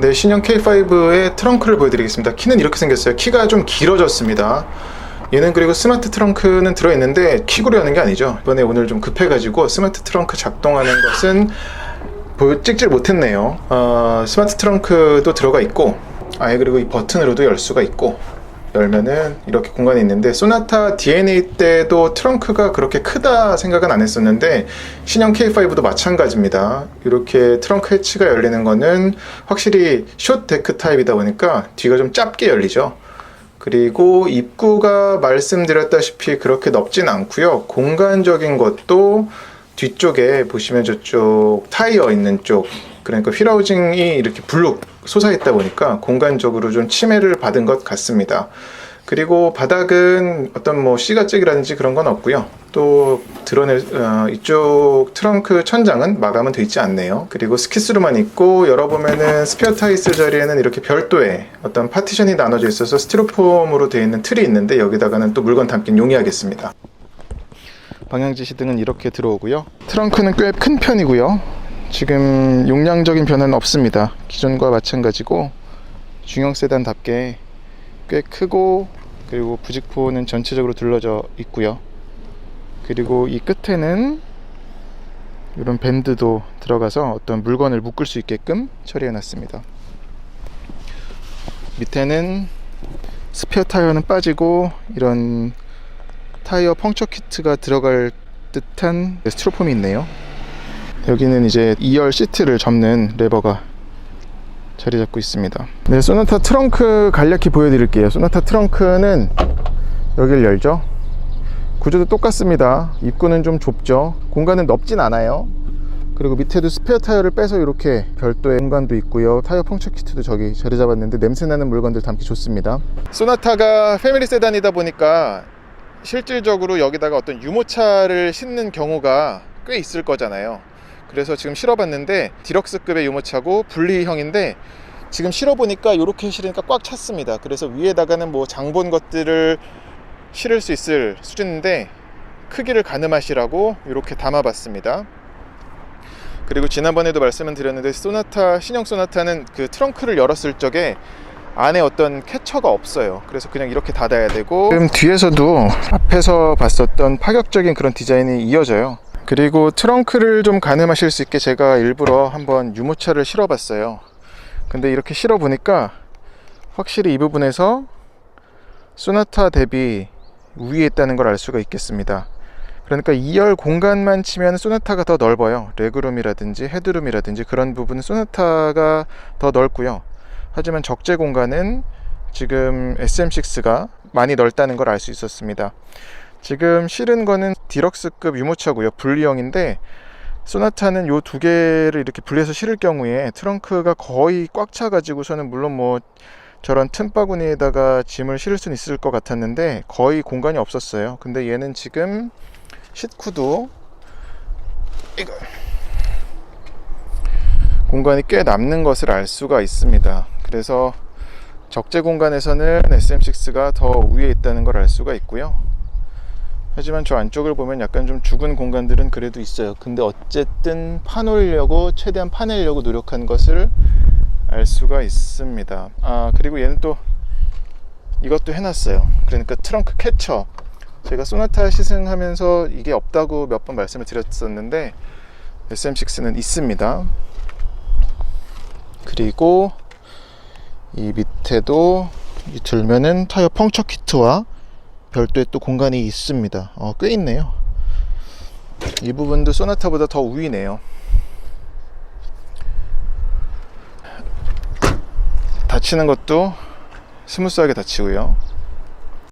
네, 신형 K5의 트렁크를 보여드리겠습니다. 키는 이렇게 생겼어요. 키가 좀 길어졌습니다. 얘는 그리고 스마트 트렁크는 들어있는데 킥으로 여는 게 아니죠. 이번에 오늘 좀 급해가지고 스마트 트렁크 작동하는 것은 찍질 못했네요. 어, 스마트 트렁크도 들어가 있고, 아예 그리고 이 버튼으로도 열 수가 있고, 열면은 이렇게 공간이 있는데 소나타 DNA 때도 트렁크가 그렇게 크다 생각은 안 했었는데 신형 K5도 마찬가지입니다. 이렇게 트렁크 해치가 열리는 거는 확실히 숏 데크 타입이다 보니까 뒤가 좀 짧게 열리죠. 그리고 입구가 말씀드렸다시피 그렇게 넓진 않고요. 공간적인 것도 뒤쪽에 보시면 저쪽 타이어 있는 쪽 그러니까 휠하우징이 이렇게 블룩 솟아있다 보니까 공간적으로 좀 침해를 받은 것 같습니다. 그리고 바닥은 어떤 뭐 씨가잭이라든지 그런 건 없고요. 또 드러낼 어, 이쪽 트렁크 천장은 마감은 돼 있지 않네요. 그리고 스키스로만 있고 열어보면은 스페어 타이스 자리에는 이렇게 별도의 어떤 파티션이 나눠져 있어서 스티로폼으로 되어 있는 틀이 있는데 여기다가는 또 물건 담긴 용이하겠습니다. 방향지시 등은 이렇게 들어오고요. 트렁크는 꽤 큰 편이고요. 지금 용량적인 변화는 없습니다. 기존과 마찬가지고 중형 세단답게 꽤 크고 그리고 부직포는 전체적으로 둘러져 있고요. 그리고 이 끝에는 이런 밴드도 들어가서 어떤 물건을 묶을 수 있게끔 처리해 놨습니다. 밑에는 스페어 타이어는 빠지고 이런 타이어 펑처 키트가 들어갈 듯한 스티로폼이 있네요. 여기는 이제 2열 시트를 접는 레버가 자리 잡고 있습니다. 네, 소나타 트렁크 간략히 보여드릴게요. 소나타 트렁크는 여기를 열죠. 구조도 똑같습니다. 입구는 좀 좁죠. 공간은 넓진 않아요. 그리고 밑에도 스페어 타이어를 빼서 이렇게 별도의 공간도 있고요. 타이어 펑처 키트도 저기 자리 잡았는데 냄새나는 물건들 담기 좋습니다. 소나타가 패밀리 세단이다 보니까 실질적으로 여기다가 어떤 유모차를 싣는 경우가 꽤 있을 거잖아요. 그래서 지금 실어봤는데 디럭스급의 유모차고 분리형인데 지금 실어보니까 이렇게 실으니까 꽉 찼습니다. 그래서 위에다가는 뭐 장본 것들을 실을 수 있을 수준인데 크기를 가늠하시라고 이렇게 담아봤습니다. 그리고 지난번에도 말씀을 드렸는데 소나타 신형 소나타는 그 트렁크를 열었을 적에 안에 어떤 캐처가 없어요. 그래서 그냥 이렇게 닫아야 되고 지금 뒤에서도 앞에서 봤었던 파격적인 그런 디자인이 이어져요. 그리고 트렁크를 좀 가늠하실 수 있게 제가 일부러 한번 유모차를 실어 봤어요. 근데 이렇게 실어 보니까 확실히 이 부분에서 소나타 대비 위에 있다는 걸 알 수가 있겠습니다. 그러니까 2열 공간만 치면 소나타가 더 넓어요. 레그룸이라든지 헤드룸이라든지 그런 부분은 소나타가 더 넓고요. 하지만 적재 공간은 지금 SM6가 많이 넓다는 걸 알 수 있었습니다. 지금 실은 거는 디럭스급 유모차고요. 분리형인데 소나타는 요 두 개를 이렇게 분리해서 실을 경우에 트렁크가 거의 꽉 차 가지고서는 물론 뭐 저런 틈바구니에다가 짐을 실을 수는 있을 것 같았는데 거의 공간이 없었어요. 근데 얘는 지금 싣구도 이거 공간이 꽤 남는 것을 알 수가 있습니다. 그래서 적재 공간에서는 SM6가 더 위에 있다는 걸 알 수가 있고요. 하지만 저 안쪽을 보면 약간 좀 죽은 공간들은 그래도 있어요. 근데 어쨌든 파놓으려고 최대한 파내려고 노력한 것을 알 수가 있습니다. 아 그리고 얘는 또 이것도 해놨어요. 그러니까 트렁크 캐쳐. 제가 소나타 시승하면서 이게 없다고 몇 번 말씀을 드렸었는데 SM6는 있습니다. 그리고 이 밑에도 이 들면은 타이어 펑처 키트와 별도의 또 공간이 있습니다. 어, 꽤 있네요. 이 부분도 소나타보다 더 우위네요. 닫히는 것도 스무스하게 닫히고요.